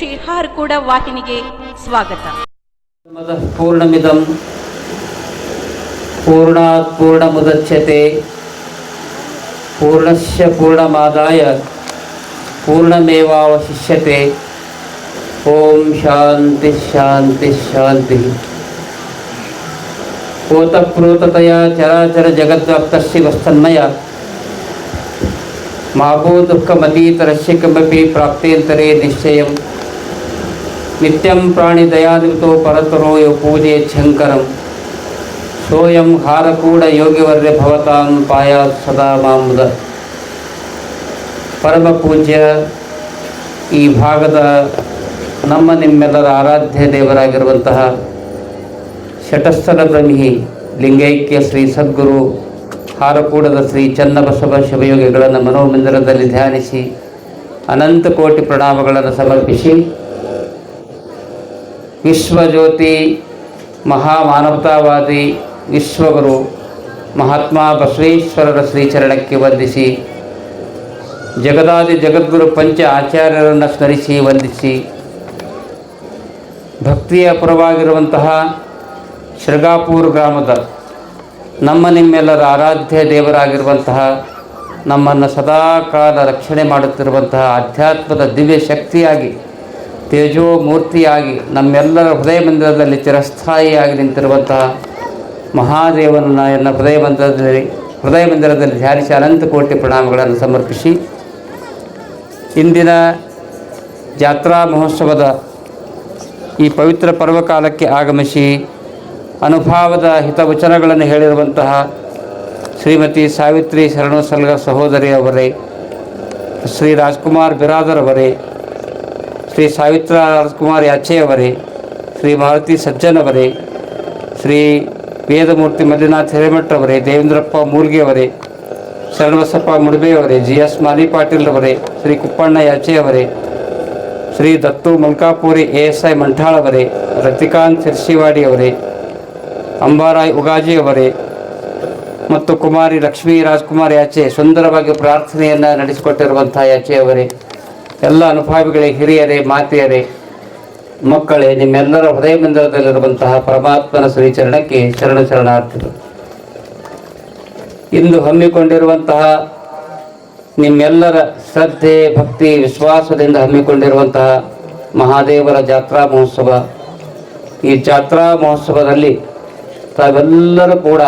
ಶ್ರೀ ಹಾರ್ಕೂಡ ವಾಹಿನಿಗೆ ಸ್ವಾಗತ ಮದ ಪೂರ್ಣಮಿದಂ ಪೂರ್ಣಾತ್ ಪೂರ್ಣಮುದಚ್ಯತೆ ಪೂರ್ಣಸ್ಯ ಪೂರ್ಣಮಾದಾಯ ಪೂರ್ಣಮೇವಾವಶಿಷ್ಯತೆ ಓಂ ಶಾಂತಿ ಶಾಂತಿ ಶಾಂತಿ ಓತಪ್ರೋತತಯ ಚರಾಚರ ಜಗದ್ವ್ಯಾಪ್ತಸ್ಯ ವಸ್ತನ್ಮಯ ಮಾಭೂ ದುಃಖಮತೀತರಸ್ಯ ಕಮಪಿ ಪ್ರಾಪ್ತೇಂತರೇ ನಿಶ್ಚಯಂ ಪ್ರಾಣಿ ದಯಾದಿತೋ ಪರತರೋ ಯೋ ಪೂಜೆ ಶಂಕರಂ ಸೋಯಂ ಹಾರಕೂಡ ಯೋಗಿವರ್ಯ ಭವತಾಂ ಪಾಯ ಸದಾ ಮಾಮುದ ಪರಮ ಪೂಜ್ಯ ಈ ಭಾಗದ ನಮ್ಮ ನಿಮ್ಮೆಲ್ಲರ ಆರಾಧ್ಯ ದೇವರಾಗಿರುವಂತಹ ಶಟಸ್ಥಲ ಬ್ರಹ್ಮಿ ಲಿಂಗೈಕ್ಯ ಶ್ರೀ ಸದ್ಗುರು ಹಾರಕೂಡದ ಶ್ರೀ ಚನ್ನಬಸವ ಶಿವಯೋಗಿಗಳನ್ನು ಮನೋಮಂದಿರದಲ್ಲಿ ಧ್ಯಾನಿಸಿ ಅನಂತ ಕೋಟಿ ಪ್ರಣಾಮಗಳನ್ನು ಸಮರ್ಪಿಸಿ ವಿಶ್ವಜ್ಯೋತಿ ಮಹಾಮಾನವತಾವಾದಿ ವಿಶ್ವಗುರು ಮಹಾತ್ಮ ಬಸವೇಶ್ವರರ ಶ್ರೀಚರಣಕ್ಕೆ ವಂದಿಸಿ, ಜಗದಾದಿ ಜಗದ್ಗುರು ಪಂಚ ಆಚಾರ್ಯರನ್ನು ಸ್ಮರಿಸಿ ವಂದಿಸಿ, ಭಕ್ತಿಯ ಪರವಾಗಿರುವಂತಹ ಶೃಗಾಪೂರ್ ಗ್ರಾಮದ ನಮ್ಮ ನಿಮ್ಮೆಲ್ಲರ ಆರಾಧ್ಯ ದೇವರಾಗಿರುವಂತಹ, ನಮ್ಮನ್ನು ಸದಾಕಾಲ ರಕ್ಷಣೆ ಮಾಡುತ್ತಿರುವಂತಹ ಆಧ್ಯಾತ್ಮದ ದಿವ್ಯ ಶಕ್ತಿಯಾಗಿ ತೇಜೋ ಮೂರ್ತಿಯಾಗಿ ನಮ್ಮೆಲ್ಲರ ಹೃದಯ ಮಂದಿರದಲ್ಲಿ ಚಿರಸ್ಥಾಯಿಯಾಗಿ ನಿಂತಿರುವಂತಹ ಮಹಾದೇವನನ್ನು ಎನ್ನ ಹೃದಯ ಮಂದಿರದಲ್ಲಿ ಹೃದಯ ಮಂದಿರದಲ್ಲಿ ಧ್ಯಾನಿಸಿ ಅನಂತ ಕೋಟಿ ಪ್ರಣಾಮಗಳನ್ನು ಸಮರ್ಪಿಸಿ ಇಂದಿನ ಜಾತ್ರಾ ಮಹೋತ್ಸವದ ಈ ಪವಿತ್ರ ಪರ್ವಕಾಲಕ್ಕೆ ಆಗಮಿಸಿ ಅನುಭಾವದ ಹಿತವಚನಗಳನ್ನು ಹೇಳಿರುವಂತಹ ಶ್ರೀಮತಿ ಸಾವಿತ್ರಿ ಶರಣು ಸಲ್ಗ ಸಹೋದರಿಯವರೇ, ಶ್ರೀ ರಾಜ್ಕುಮಾರ್ ಬಿರಾದರ್ ಅವರೇ ಶ್ರೀ ಸಾವಿತ್ರ ಕುಮಾರಿ ಅಚ್ಚೆಯವರೇ ಶ್ರೀ ಮಾರುತಿ ಸಜ್ಜನವರೇ, ಶ್ರೀ ವೇದಮೂರ್ತಿ ಮಲ್ಲಿನಾಥ್ ಹಿರೇಮಠರವರೇ ದೇವೇಂದ್ರಪ್ಪ ಮೂಲ್ಗಿಯವರೇ ಶರಣಬಸಪ್ಪ ಮುಡಬೆಯವರೇ, ಜಿ ಎಸ್ ಮಾಲಿ ಪಾಟೀಲ್ ಅವರೇ, Shri Kuppanna ಯಾಚೆಯವರೇ Shri Dattu Malkapuri A S I ಮಂಠಾಳವರೇ, Ratikant Sirsiwadi ಅವರೇ ಅಂಬಾರಾಯ್ ಉಗಾಜಿ ಅವರೇ ಮತ್ತು ಕುಮಾರಿ ಲಕ್ಷ್ಮೀ ರಾಜ್ಕುಮಾರ್ ಯಾಚೆ, ಸುಂದರವಾಗಿ ಪ್ರಾರ್ಥನೆಯನ್ನು ನಡೆಸಿಕೊಟ್ಟಿರುವಂಥ ಯಾಚೆ ಅವರೇ ಎಲ್ಲ ಅನುಭವಿಗಳೇ ಹಿರಿಯರೇ, ಮಾತೆಯರೇ, ಮಕ್ಕಳೇ, ನಿಮ್ಮೆಲ್ಲರ ಹೃದಯ ಮಂದಿರದಲ್ಲಿರುವಂತಹ ಪರಮಾತ್ಮನ ಶ್ರೀಚರಣಕ್ಕೆ ಶರಣ ಶರಣಾರ್ಥಿಗಳು. ಇಂದು ಹಮ್ಮಿಕೊಂಡಿರುವಂತಹ ನಿಮ್ಮೆಲ್ಲರ ಶ್ರದ್ಧೆ, ಭಕ್ತಿ, ವಿಶ್ವಾಸದಿಂದ ಹಮ್ಮಿಕೊಂಡಿರುವಂತಹ ಮಹಾದೇವರ ಜಾತ್ರಾ ಮಹೋತ್ಸವ. ಈ ಜಾತ್ರಾ ಮಹೋತ್ಸವದಲ್ಲಿ ತಾವೆಲ್ಲರೂ ಕೂಡ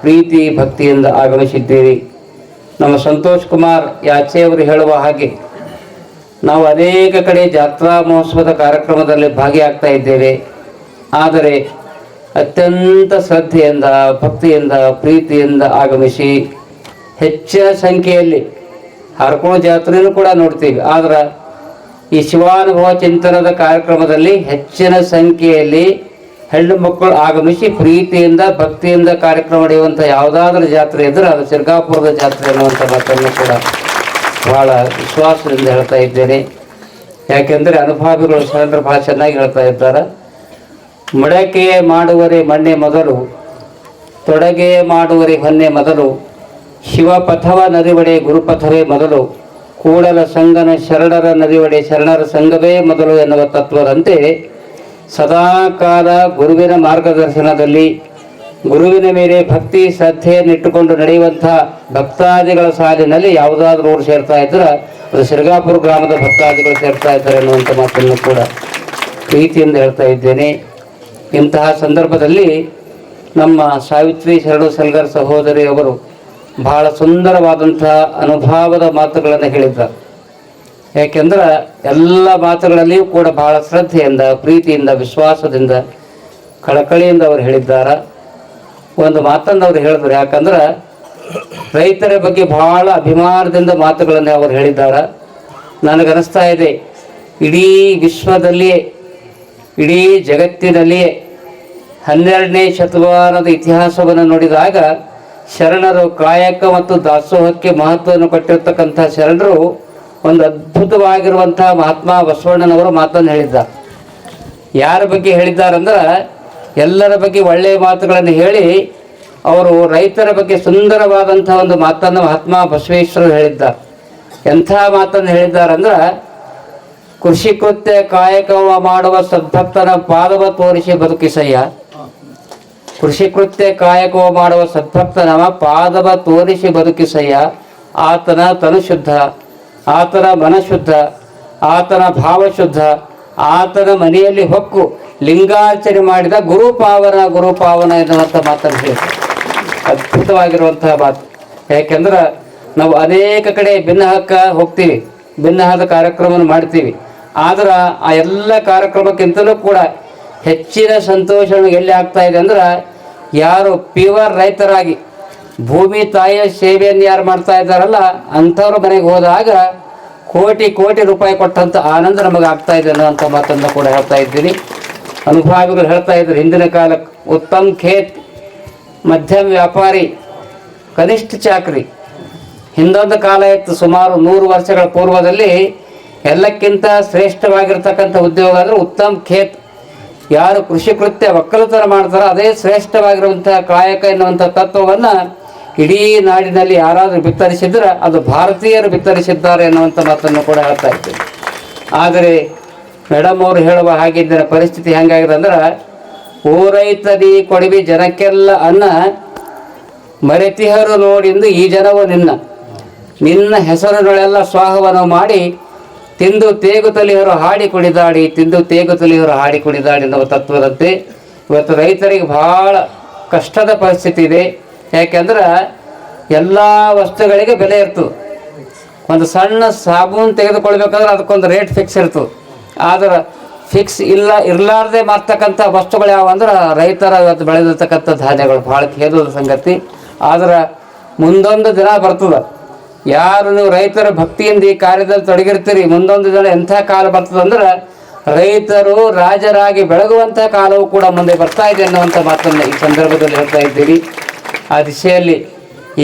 ಪ್ರೀತಿ, ಭಕ್ತಿಯಿಂದ ಆಗಮಿಸಿದ್ದೀರಿ. ನಮ್ಮ ಸಂತೋಷ್ ಕುಮಾರ್ ಯಾಚೆಯವರು ಹೇಳುವ ಹಾಗೆ ನಾವು ಅನೇಕ ಕಡೆ ಜಾತ್ರಾ ಮಹೋತ್ಸವದ ಕಾರ್ಯಕ್ರಮದಲ್ಲಿ ಭಾಗಿಯಾಗ್ತಾ ಇದ್ದೇವೆ. ಆದರೆ ಅತ್ಯಂತ ಶ್ರದ್ಧೆಯಿಂದ, ಭಕ್ತಿಯಿಂದ, ಪ್ರೀತಿಯಿಂದ ಆಗಮಿಸಿ ಹೆಚ್ಚಿನ ಸಂಖ್ಯೆಯಲ್ಲಿ ಹರಕೋಣ ಜಾತ್ರೆಯೂ ಕೂಡ ನೋಡ್ತೀವಿ. ಆದ್ರೆ ಈ ಶಿವಾನುಭವ ಚಿಂತನದ ಕಾರ್ಯಕ್ರಮದಲ್ಲಿ ಹೆಚ್ಚಿನ ಸಂಖ್ಯೆಯಲ್ಲಿ ಹೆಣ್ಣು ಮಕ್ಕಳು ಆಗಮಿಸಿ ಪ್ರೀತಿಯಿಂದ, ಭಕ್ತಿಯಿಂದ ಕಾರ್ಯಕ್ರಮ ನಡೆಯುವಂಥ ಯಾವುದಾದ್ರೂ ಜಾತ್ರೆ ಇದ್ದರೆ ಅದು ಸಿರ್ಗಾಪುರದ ಜಾತ್ರೆ ಅನ್ನುವಂಥ ಮಾತನ್ನು ಕೂಡ ಬಹಳ ವಿಶ್ವಾಸದಿಂದ ಹೇಳ್ತಾ ಇದ್ದೇನೆ. ಯಾಕೆಂದರೆ ಅನುಭವಿಗಳು ಸ್ವತಂತ್ರ ಭಾಳ ಚೆನ್ನಾಗಿ ಹೇಳ್ತಾ ಇದ್ದಾರೆ. ಮಡಕೆ ಮಾಡುವರೆ ಮಣ್ಣೆ ಮೊದಲು, ತೊಡಗೆ ಮಾಡುವರೆ ಹೊನ್ನೆ ಮೊದಲು ಶಿವಪಥವ ನದಿವಡೆ ಗುರುಪಥವೇ ಮೊದಲು, ಕೂಡಲ ಸಂಗನ ಶರಣರ ನದಿವಡೆ ಶರಣರ ಸಂಘವೇ ಮೊದಲು ಎನ್ನುವ ತತ್ವದಂತೆ ಸದಾಕಾಲ ಗುರುವಿನ ಮಾರ್ಗದರ್ಶನದಲ್ಲಿ ಗುರುವಿನ ಮೇಲೆ ಭಕ್ತಿ ಶ್ರದ್ಧೆಯನ್ನಿಟ್ಟುಕೊಂಡು ನಡೆಯುವಂಥ ಭಕ್ತಾದಿಗಳ ಸಾಲಿನಲ್ಲಿ ಯಾವುದಾದ್ರೂ ಊರು ಸೇರ್ತಾ ಇದ್ರೆ, ಅದು ಶಿರ್ಗಾಪುರ ಗ್ರಾಮದ ಭಕ್ತಾದಿಗಳು ಸೇರ್ತಾ ಇದ್ದಾರೆ ಅನ್ನುವಂಥ ಮಾತನ್ನು ಕೂಡ ಪ್ರೀತಿಯಿಂದ ಹೇಳ್ತಾ ಇದ್ದೇನೆ. ಇಂತಹ ಸಂದರ್ಭದಲ್ಲಿ ನಮ್ಮ ಸಾವಿತ್ರಿ ಶರಣು ಸಲ್ಗರ್ ಸಹೋದರಿ ಅವರು ಬಹಳ ಸುಂದರವಾದಂತಹ ಅನುಭವದ ಮಾತುಗಳನ್ನು ಹೇಳಿದ್ದಾರೆ ಯಾಕೆಂದ್ರೆ ಎಲ್ಲ ಮಾತುಗಳಲ್ಲಿಯೂ ಕೂಡ ಬಹಳ ಶ್ರದ್ಧೆಯಿಂದ, ಪ್ರೀತಿಯಿಂದ, ವಿಶ್ವಾಸದಿಂದ, ಕಳಕಳಿಯಿಂದ ಅವರು ಹೇಳಿದ್ದಾರೆ. ಒಂದು ಮಾತನ್ನು ಅವ್ರು ಹೇಳಿದ್ರು. ಯಾಕಂದ್ರೆ ರೈತರ ಬಗ್ಗೆ ಬಹಳ ಅಭಿಮಾನದಿಂದ ಮಾತುಗಳನ್ನು ಅವರು ಹೇಳಿದ್ದಾರೆ. ನನಗನ್ನಿಸ್ತಾ ಇದೆ, ಇಡೀ ವಿಶ್ವದಲ್ಲಿಯೇ, ಇಡೀ ಜಗತ್ತಿನಲ್ಲಿಯೇ ಹನ್ನೆರಡನೇ ಶತಮಾನದ ಇತಿಹಾಸವನ್ನು ನೋಡಿದಾಗ ಶರಣರು ಕಾಯಕ ಮತ್ತು ದಾಸೋಹಕ್ಕೆ ಮಹತ್ವವನ್ನು ಕೊಟ್ಟಿರ್ತಕ್ಕಂಥ ಶರಣರು ಒಂದು ಅದ್ಭುತವಾಗಿರುವಂತಹ ಮಹಾತ್ಮ ಬಸವಣ್ಣನವರು ಮಾತನ್ನು ಹೇಳಿದ್ದಾರೆ. ಯಾರ ಬಗ್ಗೆ ಹೇಳಿದ್ದಾರಂದ್ರೆ ಎಲ್ಲರ ಬಗ್ಗೆ ಒಳ್ಳೆಯ ಮಾತುಗಳನ್ನು ಹೇಳಿ ಅವರು ರೈತರ ಬಗ್ಗೆ ಸುಂದರವಾದಂಥ ಒಂದು ಮಾತನ್ನು ಮಹಾತ್ಮ ಬಸವೇಶ್ವರರು ಹೇಳಿದ್ದಾರೆ. ಎಂಥ ಮಾತನ್ನು ಹೇಳಿದ್ದಾರಂದ್ರೆ, ಕೃಷಿ ಕೃತ್ಯ ಕಾಯಕವ ಮಾಡುವ ಸದ್ಭಕ್ತನ ಪಾದವ ತೋರಿಸಿ ಬದುಕಿಸಯ್ಯ. ಕೃಷಿ ಕೃತ್ಯ ಕಾಯಕವ ಮಾಡುವ ಸದ್ಭಕ್ತನ ಪಾದವ ತೋರಿಸಿ ಬದುಕಿಸಯ್ಯ. ಆತನ ತನು ಶುದ್ಧ, ಆತನ ಮನಶುದ್ಧ ಆತನ ಭಾವಶುದ್ಧ ಆತನ ಮನೆಯಲ್ಲಿ ಹೊಕ್ಕು ಲಿಂಗಾರ್ಚನೆ ಮಾಡಿದ ಗುರುಪಾವನ ಗುರುಪಾವನ ಎನ್ನುವಂಥ ಮಾತನ್ನು ಹೇಳಿ. ಅದ್ಭುತವಾಗಿರುವಂತಹ ಮಾತು. ಯಾಕೆಂದ್ರೆ ನಾವು ಅನೇಕ ಕಡೆ ಭಿನ್ನಹಕ್ಕ ಹೋಗ್ತೀವಿ ಭಿನ್ನಹದ ಕಾರ್ಯಕ್ರಮವನ್ನು ಮಾಡ್ತೀವಿ. ಆದ್ರೆ ಆ ಎಲ್ಲ ಕಾರ್ಯಕ್ರಮಕ್ಕಿಂತಲೂ ಕೂಡ ಹೆಚ್ಚಿನ ಸಂತೋಷ ಎಲ್ಲಿ ಆಗ್ತಾ ಇದೆ ಅಂದ್ರೆ ಯಾರು ಪ್ಯೂರ್ ರೈತರಾಗಿ ಭೂಮಿ ತಾಯಿಯ ಸೇವೆಯನ್ನು ಯಾರು ಮಾಡ್ತಾ ಇದ್ದಾರಲ್ಲ, ಅಂಥವ್ರ ಮನೆಗೆ ಹೋದಾಗ ಕೋಟಿ ಕೋಟಿ ರೂಪಾಯಿ ಕೊಟ್ಟಂತ ಆನಂದ ನಮಗೆ ಆಗ್ತಾ ಇದೆ ಅನ್ನುವಂಥ ಮಾತನ್ನು ಕೂಡ ಹೇಳ್ತಾ ಇದ್ದೀನಿ. ಅನುಭಾವಿಗಳು ಹೇಳ್ತಾ ಇದ್ರು ಹಿಂದಿನ ಕಾಲಕ್ಕೆ ಉತ್ತಮ್ ಖೇತ್, ಮಧ್ಯಮ ವ್ಯಾಪಾರಿ, ಕನಿಷ್ಠ ಚಾಕರಿ. ಹಿಂದೊಂದು ಕಾಲ ಇತ್ತು, ಸುಮಾರು ನೂರು ವರ್ಷಗಳ ಪೂರ್ವದಲ್ಲಿ ಎಲ್ಲಕ್ಕಿಂತ ಶ್ರೇಷ್ಠವಾಗಿರ್ತಕ್ಕಂಥ ಉದ್ಯೋಗ ಅಂದರೆ ಉತ್ತಮ್ ಖೇತ್. ಯಾರು ಕೃಷಿ ಕೃತ್ಯ ಒಕ್ಕಲುತನ ಮಾಡ್ತಾರೋ ಅದೇ ಶ್ರೇಷ್ಠವಾಗಿರುವಂಥ ಕಾಯಕ ಎನ್ನುವಂಥ ತತ್ವವನ್ನು ಇಡೀ ನಾಡಿನಲ್ಲಿ ಯಾರಾದರೂ ಬಿತ್ತರಿಸಿದ್ರೆ ಅದು ಭಾರತೀಯರು ಬಿತ್ತರಿಸಿದ್ದಾರೆ ಎನ್ನುವಂಥ ಮಾತನ್ನು ಕೂಡ ಹೇಳ್ತಾ ಇದ್ದೀನಿ. ಆದರೆ ಮೇಡಮ್ ಅವರು ಹೇಳುವ ಹಾಗಿದ್ದರೆ ಪರಿಸ್ಥಿತಿ ಹೆಂಗಾಗಿದೆ ಅಂದ್ರೆ, ಊರೈತದಿ ಕೊಡವಿ ಜನಕ್ಕೆಲ್ಲ ಅನ್ನ ಮರೆತಿಹರು ನೋಡಿಂದು ಈ ಜನವು ನಿನ್ನ. ನಿನ್ನ ಹೆಸರುಗಳೆಲ್ಲ ಸ್ವಾಹವನ್ನು ಮಾಡಿ ತಿಂದು ತೇಗು ತಲಿಯವರು ಹಾಡಿ ಕುಡಿದಾಡಿ ತಿಂದು ತೇಗು ತಲಿಯವರು ಹಾಡಿ ಕುಡಿದಾಡಿ ಎನ್ನುವ ತತ್ವದಂತೆ ಇವತ್ತು ರೈತರಿಗೆ ಬಹಳ ಕಷ್ಟದ ಪರಿಸ್ಥಿತಿ ಇದೆ. ಯಾಕೆಂದ್ರೆ ಎಲ್ಲ ವಸ್ತುಗಳಿಗೆ ಬೆಲೆ ಇರ್ತದೆ ಒಂದು ಸಣ್ಣ ಸಾಬೂನು ತೆಗೆದುಕೊಳ್ಬೇಕಂದ್ರೆ ಅದಕ್ಕೊಂದು ರೇಟ್ ಫಿಕ್ಸ್ ಇರ್ತದೆ ಆದ್ರೆ ಫಿಕ್ಸ್ ಇಲ್ಲ, ಇರಲಾರ್ದೆ ಮಾಡ್ತಕ್ಕಂಥ ವಸ್ತುಗಳು ಯಾವ ಅಂದ್ರೆ ರೈತರ ಇವತ್ತು ಬೆಳೆದಿರ್ತಕ್ಕಂಥ ಧಾನ್ಯಗಳು ಭಾಳ ಖೇದದ ಸಂಗತಿ. ಆದ್ರೆ ಮುಂದೊಂದು ದಿನ ಬರ್ತದೆ. ಯಾರು ನೀವು ರೈತರ ಭಕ್ತಿಯಿಂದ ಈ ಕಾರ್ಯದಲ್ಲಿ ತೊಡಗಿರ್ತೀರಿ, ಮುಂದೊಂದು ದಿನ ಎಂಥ ಕಾಲ ಬರ್ತದೆ ಅಂದ್ರೆ ರೈತರು ರಾಜರಾಗಿ ಬೆಳಗುವಂಥ ಕಾಲವು ಕೂಡ ಮುಂದೆ ಬರ್ತಾ ಇದೆ ಅನ್ನುವಂಥ ಮಾತನ್ನು ಈ ಸಂದರ್ಭದಲ್ಲಿ ಹೇಳ್ತಾ ಇದ್ದೀರಿ ಆ ದಿಶೆಯಲ್ಲಿ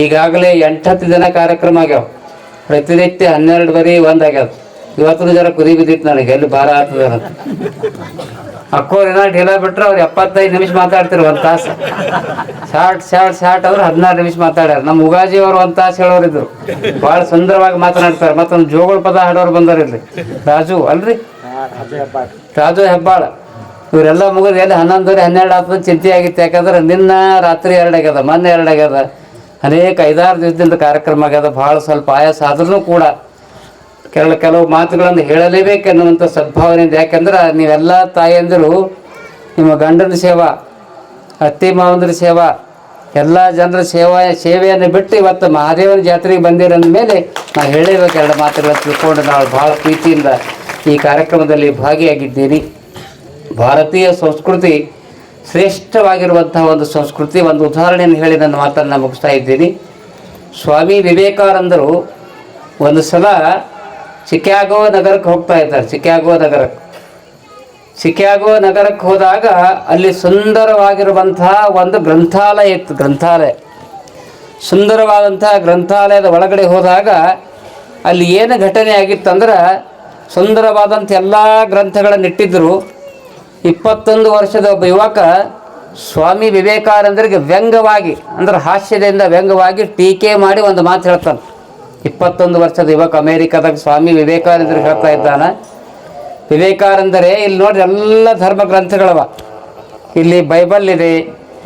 ಈಗಾಗಲೇ ಎಂಟತ್ತು ದಿನ ಕಾರ್ಯಕ್ರಮ ಆಗ್ಯಾವ. ಪ್ರತಿನಿತ್ಯ ಹನ್ನೆರಡು ಬರೀ ಒಂದಾಗ್ಯಾವ ಇವತ್ತು ಜರ ಕುದಿ ಬಿದ್ದಿತ್ತು ನನಗೆ, ಎಲ್ಲಿ ಭಾರ ಆಗ್ತದೆ ಅಂತ. ಅಕ್ಕೋರ್ ಏನೋ ಢೀಲ ಬಿಟ್ರೆ ಅವ್ರು ಎಪ್ಪತ್ತೈದು ನಿಮಿಷ ಮಾತಾಡ್ತಿರು ಒಂದು ತಾಸು. ಶಾರ್ಟ್ ಶಾರ್ಟ್ ಶಾರ್ಟ್ ಅವ್ರು ಹದಿನಾರು ನಿಮಿಷ ಮಾತಾಡ್ಯಾರ. ನಮ್ಮ ಉಗಾಜಿ ಅವರು ಒಂದು ತಾಸು ಹೇಳೋರಿದ್ರು ಭಾಳ ಸುಂದರವಾಗಿ ಮಾತನಾಡ್ತಾರೆ. ಮತ್ತೊಂದು ಜೋಗಳ ಪದ ಹಾಡೋರು ಬಂದವ್ರು ರಾಜು, ಅಲ್ರಿ? ರಾಜು ಹೆಬ್ಬಾಳ. ಇವರೆಲ್ಲ ಮುಗಿದು ಎಲ್ಲಿ ಹನ್ನೊಂದುವರೆ ಹನ್ನೆರಡು ಆಗ್ತದೆ ಚಿಂತೆ ಆಗಿತ್ತು. ಯಾಕಂದ್ರೆ ನಿನ್ನ ರಾತ್ರಿ ಎರಡಾಗ್ಯದ, ಮೊನ್ನೆ ಎರಡಾಗ್ಯದ. ಅನೇಕ ಐದಾರು ದಿವಸದಿಂದ ಕಾರ್ಯಕ್ರಮ ಆಗ್ಯದ. ಭಾಳ ಸ್ವಲ್ಪ ಆಯಾಸ ಆದ್ರೂ ಕೂಡ ಕೆಲವು ಕೆಲವು ಮಾತುಗಳನ್ನು ಹೇಳಲೇಬೇಕೆನ್ನುವಂಥ ಸದ್ಭಾವನೆಯಿಂದ. ಯಾಕೆಂದ್ರೆ ನೀವೆಲ್ಲ ತಾಯಿಯಂದರು ನಿಮ್ಮ ಗಂಡನ ಸೇವಾ, ಅತ್ತಿ ಮಾವಂದ್ರ ಸೇವಾ, ಎಲ್ಲ ಜನರ ಸೇವಾ, ಸೇವೆಯನ್ನು ಬಿಟ್ಟು ಇವತ್ತು ಮಹಾದೇವನ ಜಾತ್ರೆಗೆ ಬಂದಿರಂದ ಮೇಲೆ ನಾವು ಹೇಳಲೇಬೇಕು ಎರಡು ಮಾತುಗಳನ್ನು ತಿಳ್ಕೊಂಡು ನಾವು ಭಾಳ ಪ್ರೀತಿಯಿಂದ ಈ ಕಾರ್ಯಕ್ರಮದಲ್ಲಿ ಭಾಗಿಯಾಗಿದ್ದೀರಿ. ಭಾರತೀಯ ಸಂಸ್ಕೃತಿ ಶ್ರೇಷ್ಠವಾಗಿರುವಂತಹ ಒಂದು ಸಂಸ್ಕೃತಿ, ಒಂದು ಉದಾಹರಣೆಯನ್ನು ಹೇಳಿ ನನ್ನ ಮಾತನ್ನು ಮುಗಿಸ್ತಾ ಇದ್ದೀನಿ. ಸ್ವಾಮಿ ವಿವೇಕಾನಂದರು ಒಂದು ಸಲ ಚಿಕ್ಯಾಗೋ ನಗರಕ್ಕೆ ಹೋಗ್ತಾ ಇದ್ದಾರೆ, ಚಿಕ್ಯಾಗೋ ನಗರಕ್ಕೆ. ಚಿಕ್ಯಾಗೋ ನಗರಕ್ಕೆ ಹೋದಾಗ ಅಲ್ಲಿ ಸುಂದರವಾಗಿರುವಂತಹ ಒಂದು ಗ್ರಂಥಾಲಯ ಇತ್ತು, ಗ್ರಂಥಾಲಯ. ಸುಂದರವಾದಂತಹ ಗ್ರಂಥಾಲಯದ ಒಳಗಡೆ ಹೋದಾಗ ಅಲ್ಲಿ ಏನು ಘಟನೆ ಆಗಿತ್ತಂದ್ರೆ ಸುಂದರವಾದಂಥ ಎಲ್ಲ ಗ್ರಂಥಗಳನ್ನು ಇಟ್ಟಿದ್ದರು. ಇಪ್ಪತ್ತೊಂದು ವರ್ಷದ ಒಬ್ಬ ಯುವಕ ಸ್ವಾಮಿ ವಿವೇಕಾನಂದರಿಗೆ ವ್ಯಂಗ್ಯವಾಗಿ ಅಂದ್ರೆ ಹಾಸ್ಯದಿಂದ ವ್ಯಂಗ್ಯವಾಗಿ ಟೀಕೆ ಮಾಡಿ ಒಂದು ಮಾತು ಹೇಳ್ತಾನೆ. ಇಪ್ಪತ್ತೊಂದು ವರ್ಷದ ಯುವಕ ಅಮೇರಿಕಾದಾಗ ಸ್ವಾಮಿ ವಿವೇಕಾನಂದರು ಹೇಳ್ತಾ ಇದ್ದಾನೆ. ವಿವೇಕಾನಂದರೇ ಇಲ್ಲಿ ನೋಡ್ರಿ ಎಲ್ಲ ಧರ್ಮ ಗ್ರಂಥಗಳವ. ಇಲ್ಲಿ ಬೈಬಲ್ ಇದೆ,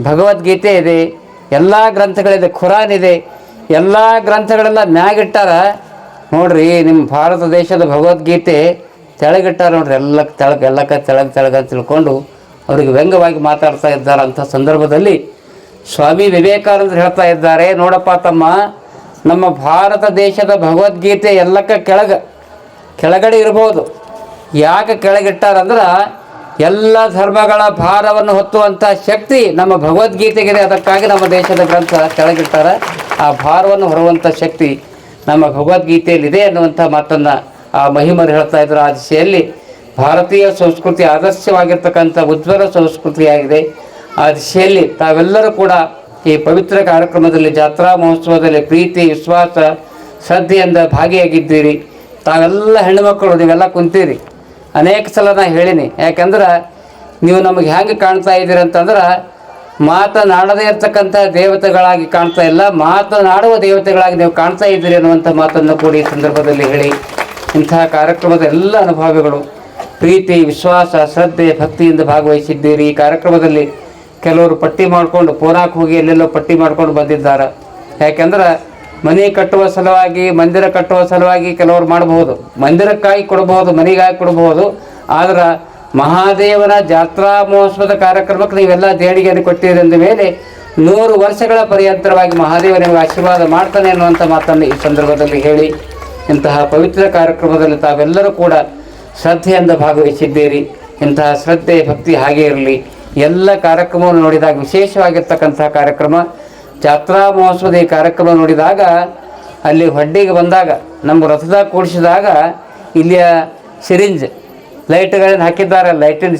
ಭಗವದ್ಗೀತೆ ಇದೆ, ಎಲ್ಲ ಗ್ರಂಥಗಳಿದೆ, ಖುರಾನ್ ಇದೆ. ಎಲ್ಲ ಗ್ರಂಥಗಳೆಲ್ಲ ಮ್ಯಾಗಿಟ್ಟಾರ ನೋಡ್ರಿ ನಿಮ್ಮ ಭಾರತ ದೇಶದ ಭಗವದ್ಗೀತೆ ತೆಳಗಿಟ್ಟಾರ ನೋಡ್ರಿ ಎಲ್ಲ ತೆಳಗೆ ಎಲ್ಲಕ್ಕ ತೆಳಗೆ ತೆಳಗ ಅಂತ ತಿಳ್ಕೊಂಡು ಅವ್ರಿಗೆ ವ್ಯಂಗ್ಯವಾಗಿ ಮಾತಾಡ್ತಾ ಇದ್ದಾರೆ ಅಂಥ ಸಂದರ್ಭದಲ್ಲಿ ಸ್ವಾಮಿ ವಿವೇಕಾನಂದರು ಹೇಳ್ತಾ ಇದ್ದಾರೆ. ನೋಡಪ್ಪ ತಮ್ಮ ನಮ್ಮ ಭಾರತ ದೇಶದ ಭಗವದ್ಗೀತೆ ಎಲ್ಲಕ್ಕ ಕೆಳಗ, ಕೆಳಗಡೆ ಇರ್ಬೋದು. ಯಾಕೆ ಕೆಳಗಿಟ್ಟಾರಂದ್ರೆ, ಎಲ್ಲ ಧರ್ಮಗಳ ಭಾರವನ್ನು ಹೊತ್ತುವಂಥ ಶಕ್ತಿ ನಮ್ಮ ಭಗವದ್ಗೀತೆಗಿದೆ. ಅದಕ್ಕಾಗಿ ನಮ್ಮ ದೇಶದ ಗ್ರಂಥ ಕೆಳಗಿಟ್ಟಾರ. ಆ ಭಾರವನ್ನು ಹೊರುವಂಥ ಶಕ್ತಿ ನಮ್ಮ ಭಗವದ್ಗೀತೆಯಲ್ಲಿದೆ ಅನ್ನುವಂಥ ಮಾತನ್ನು ಆ ಮಹಿಮರು ಹೇಳ್ತಾ ಇದ್ರು. ಆ ದಿಶೆಯಲ್ಲಿ ಭಾರತೀಯ ಸಂಸ್ಕೃತಿ ಆದರ್ಶವಾಗಿರ್ತಕ್ಕಂಥ ಉಜ್ವಲ ಸಂಸ್ಕೃತಿಯಾಗಿದೆ. ಆ ದಿಶೆಯಲ್ಲಿ ತಾವೆಲ್ಲರೂ ಕೂಡ ಈ ಪವಿತ್ರ ಕಾರ್ಯಕ್ರಮದಲ್ಲಿ, ಜಾತ್ರಾ ಮಹೋತ್ಸವದಲ್ಲಿ ಪ್ರೀತಿ, ವಿಶ್ವಾಸ, ಶ್ರದ್ಧೆಯಿಂದ ಭಾಗಿಯಾಗಿದ್ದೀರಿ. ತಾವೆಲ್ಲ ಹೆಣ್ಣುಮಕ್ಕಳು, ನೀವೆಲ್ಲ ಕುಂತೀರಿ. ಅನೇಕ ಸಲ ನಾನು ಹೇಳಿನಿ, ಯಾಕಂದ್ರೆ ನೀವು ನಮಗೆ ಹೆಂಗೆ ಕಾಣ್ತಾ ಇದ್ದೀರಿ ಅಂತಂದ್ರೆ, ಮಾತನಾಡದೇ ಇರ್ತಕ್ಕಂಥ ದೇವತೆಗಳಾಗಿ ಕಾಣ್ತಾ ಇಲ್ಲ, ಮಾತನಾಡುವ ದೇವತೆಗಳಾಗಿ ನೀವು ಕಾಣ್ತಾ ಇದ್ದೀರಿ ಅನ್ನುವಂಥ ಮಾತನ್ನು ಕೂಡ ಈ ಸಂದರ್ಭದಲ್ಲಿ ಹೇಳಿ. ಇಂತಹ ಕಾರ್ಯಕ್ರಮದ ಎಲ್ಲ ಅನುಭವಗಳು ಪ್ರೀತಿ, ವಿಶ್ವಾಸ, ಶ್ರದ್ಧೆ, ಭಕ್ತಿಯಿಂದ ಭಾಗವಹಿಸಿದ್ದೀರಿ. ಈ ಕಾರ್ಯಕ್ರಮದಲ್ಲಿ ಕೆಲವರು ಪಟ್ಟಿ ಮಾಡಿಕೊಂಡು ಪೋರಾಕ್ ಹೋಗಿ ಎಲ್ಲೆಲ್ಲೋ ಪಟ್ಟಿ ಮಾಡ್ಕೊಂಡು ಬಂದಿದ್ದಾರೆ. ಯಾಕೆಂದ್ರೆ ಮನೆ ಕಟ್ಟುವ ಸಲುವಾಗಿ, ಮಂದಿರ ಕಟ್ಟುವ ಸಲುವಾಗಿ ಕೆಲವರು ಮಾಡಬಹುದು. ಮಂದಿರಕ್ಕಾಗಿ ಕೊಡಬಹುದು, ಮನೆಗಾಗಿ ಕೊಡಬಹುದು. ಆದ್ರೆ ಮಹಾದೇವನ ಜಾತ್ರಾ ಮಹೋತ್ಸವದ ಕಾರ್ಯಕ್ರಮಕ್ಕೆ ನೀವೆಲ್ಲ ದೇಣಿಗೆಯನ್ನು ಕೊಟ್ಟಿರಿ ಅಂದ ಮೇಲೆ ನೂರು ವರ್ಷಗಳ ಪರ್ಯಂತರವಾಗಿ ಮಹಾದೇವ ನಿಮಗೆ ಆಶೀರ್ವಾದ ಮಾಡ್ತಾನೆ ಅನ್ನುವಂಥ ಮಾತನ್ನು ಈ ಸಂದರ್ಭದಲ್ಲಿ ಹೇಳಿ ಇಂತಹ ಪವಿತ್ರ ಕಾರ್ಯಕ್ರಮದಲ್ಲಿ ತಾವೆಲ್ಲರೂ ಕೂಡ ಶ್ರದ್ಧೆಯಿಂದ ಭಾಗವಹಿಸಿದ್ದೀರಿ. ಇಂತಹ ಶ್ರದ್ಧೆ, ಭಕ್ತಿ ಹಾಗೇ ಇರಲಿ. ಎಲ್ಲ ಕಾರ್ಯಕ್ರಮವನ್ನು ನೋಡಿದಾಗ ವಿಶೇಷವಾಗಿರ್ತಕ್ಕಂತಹ ಕಾರ್ಯಕ್ರಮ, ಜಾತ್ರಾ ಮಹೋತ್ಸವದ ಈ ಕಾರ್ಯಕ್ರಮ ನೋಡಿದಾಗ, ಅಲ್ಲಿ ಹೊಡ್ಡಿಗೆ ಬಂದಾಗ, ನಮ್ಮ ರಥದಾಗ ಕೂಡಿಸಿದಾಗ, ಇಲ್ಲಿಯ ಸಿರಿಂಜ್ ಲೈಟ್ಗಳೇನು ಹಾಕಿದ್ದಾರೆ ಲೈಟಿನ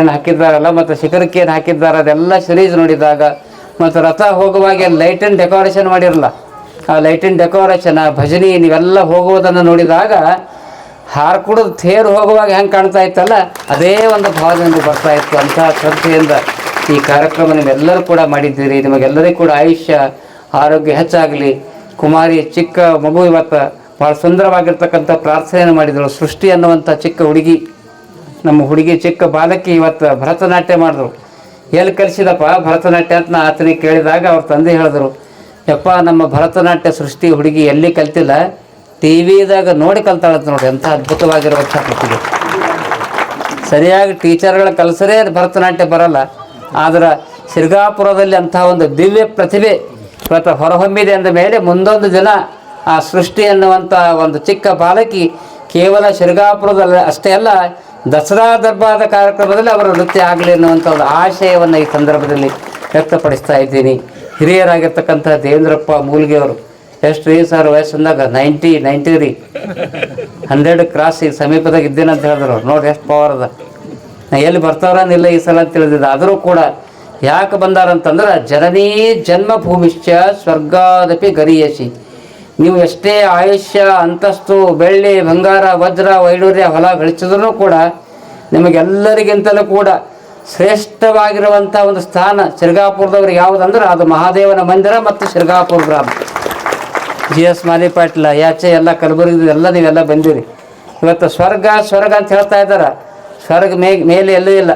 ಏನು ಹಾಕಿದ್ದಾರಲ್ಲ, ಮತ್ತು ಶಿಖರಕ್ಕೆ ಏನು ಹಾಕಿದ್ದಾರೆ, ಅದೆಲ್ಲ ಸಿರೀಜ್ ನೋಡಿದಾಗ, ಮತ್ತು ರಥ ಹೋಗುವಾಗ ಲೈಟಿನ ಡೆಕೋರೇಷನ್ ಮಾಡಿರಲ್ಲ, ಆ ಲೈಟಿನ ಡೆಕೋರೇಷನ್, ಆ ಭಜನೆ, ನೀವೆಲ್ಲ ಹೋಗುವುದನ್ನು ನೋಡಿದಾಗ ಹಾರ್ಕುಡದ ತೇರು ಹೋಗುವಾಗ ಹೆಂಗೆ ಕಾಣ್ತಾ ಇತ್ತಲ್ಲ, ಅದೇ ಒಂದು ಭಾವದಿಂದ ಬರ್ತಾ ಇತ್ತು. ಅಂತಹ ಶ್ರದ್ಧೆಯಿಂದ ಈ ಕಾರ್ಯಕ್ರಮ ನೀವೆಲ್ಲರೂ ಕೂಡ ಮಾಡಿದ್ದೀರಿ. ನಿಮಗೆಲ್ಲರಿಗೂ ಕೂಡ ಆಯುಷ್ಯ, ಆರೋಗ್ಯ ಹೆಚ್ಚಾಗಲಿ. ಕುಮಾರಿ, ಚಿಕ್ಕ ಮಗು ಇವತ್ತು ಭಾಳ ಸುಂದರವಾಗಿರ್ತಕ್ಕಂಥ ಪ್ರಾರ್ಥನೆಯನ್ನು ಮಾಡಿದಳು ಸೃಷ್ಟಿ ಅನ್ನುವಂಥ ಚಿಕ್ಕ ಹುಡುಗಿ, ನಮ್ಮ ಹುಡುಗಿ ಚಿಕ್ಕ ಬಾಲಕಿ ಇವತ್ತು ಭರತನಾಟ್ಯ ಮಾಡಿದ್ರು. ಎಲ್ಲಿ ಕಲಿಸಿದಪ್ಪ ಭರತನಾಟ್ಯ ಅಂತ ನಾ ಆತನಿಗೆ ಕೇಳಿದಾಗ ಅವ್ರ ತಂದೆ ಹೇಳಿದ್ರು, ಯಪ್ಪ ನಮ್ಮ ಭರತನಾಟ್ಯ ಸೃಷ್ಟಿ ಹುಡುಗಿ ಎಲ್ಲಿ ಕಲ್ತಿಲ್ಲ? ಟಿ ವಿದಾಗ ನೋಡಿ ಕಲ್ತಾಳತ್ತೆ ನೋಡಿ, ಎಂಥ ಅದ್ಭುತವಾಗಿರುವಂಥ ಪ್ರತಿಭೆ ಸರಿಯಾಗಿ ಟೀಚರ್ಗಳ ಕಲಸರೇ ಭರತನಾಟ್ಯ ಬರಲ್ಲ. ಆದ್ರೆ ಸಿರ್ಗಾಪುರದಲ್ಲಿ ಅಂತಹ ಒಂದು ದಿವ್ಯ ಪ್ರತಿಭೆ ಇವತ್ತು ಹೊರಹೊಮ್ಮಿದೆ ಅಂದ ಮೇಲೆ ಮುಂದೊಂದು ದಿನ ಆ ಸೃಷ್ಟಿ ಅನ್ನುವಂಥ ಒಂದು ಚಿಕ್ಕ ಬಾಲಕಿ ಕೇವಲ ಶಿರ್ಗಾಪುರದಲ್ಲಿ ಅಷ್ಟೇ ಅಲ್ಲ, ದಸರಾ ದರ್ಬಾರದ ಕಾರ್ಯಕ್ರಮದಲ್ಲಿ ಅವರ ನೃತ್ಯ ಆಗಲಿ ಅನ್ನುವಂಥ ಒಂದು ಆಶಯವನ್ನು ಈ ಸಂದರ್ಭದಲ್ಲಿ ವ್ಯಕ್ತಪಡಿಸ್ತಾ ಇದ್ದೀನಿ. ಹಿರಿಯರಾಗಿರ್ತಕ್ಕಂಥ ದೇವೇಂದ್ರಪ್ಪ ಮೂಲ್ಗೆ ಅವರು ಎಷ್ಟು ರೀ ಸರ್ ವಯಸ್ಸಿಂದಾಗ? ನೈಂಟಿ ನೈಂಟಿ ರೀ. ಹಂಡ್ರೆಡ್ ಕ್ರಾಸ್ ಈಗ ಸಮೀಪದಾಗ ಇದ್ದೇನೆ ಅಂತ ಹೇಳಿದ್ರು. ನೋಡಿ ಎಷ್ಟು ಪವರ್ ಅದ. ನಾ ಎಲ್ಲಿ ಬರ್ತಾವ್ರನ್ನಿಲ್ಲ ಈ ಸಲ ಅಂತ ತಿಳಿದಿದ್ದ. ಆದರೂ ಕೂಡ ಯಾಕೆ ಬಂದಾರಂತಂದ್ರೆ ಜನನೀ ಭೂಮಿಶ್ಚ ಸ್ವರ್ಗಾದಪಿ ಗರಿಯಸಿ. ನೀವು ಎಷ್ಟೇ ಆಯುಷ್ಯ, ಅಂತಸ್ತು, ಬೆಳ್ಳಿ, ಬಂಗಾರ, ವಜ್ರ ವೈಡೂರ್ಯ ಹೊಲ ಗಳಿಸಿದ್ರು ಕೂಡ ನಿಮಗೆಲ್ಲರಿಗಿಂತಲೂ ಕೂಡ ಶ್ರೇಷ್ಠವಾಗಿರುವಂಥ ಒಂದು ಸ್ಥಾನ ಶಿರ್ಗಾಪುರದವ್ರಿಗೆ ಯಾವುದಂದ್ರೆ ಅದು ಮಹಾದೇವನ ಮಂದಿರ ಮತ್ತು ಶಿರ್ಗಾಪುರ ಗ್ರಾಮ. ಜಿ ಎಸ್ ಮಾಲಿ ಯಾಚೆ ಎಲ್ಲ ಕಲಬುರಗಿ ಎಲ್ಲ ನೀವೆಲ್ಲ ಬಂದಿರಿ. ಇವತ್ತು ಸ್ವರ್ಗ ಸ್ವರ್ಗ ಅಂತ ಹೇಳ್ತಾ ಇದ್ದಾರೆ. ಸ್ವರ್ಗ ಮೇ, ಮೇಲೆ ಎಲ್ಲೂ ಇಲ್ಲ.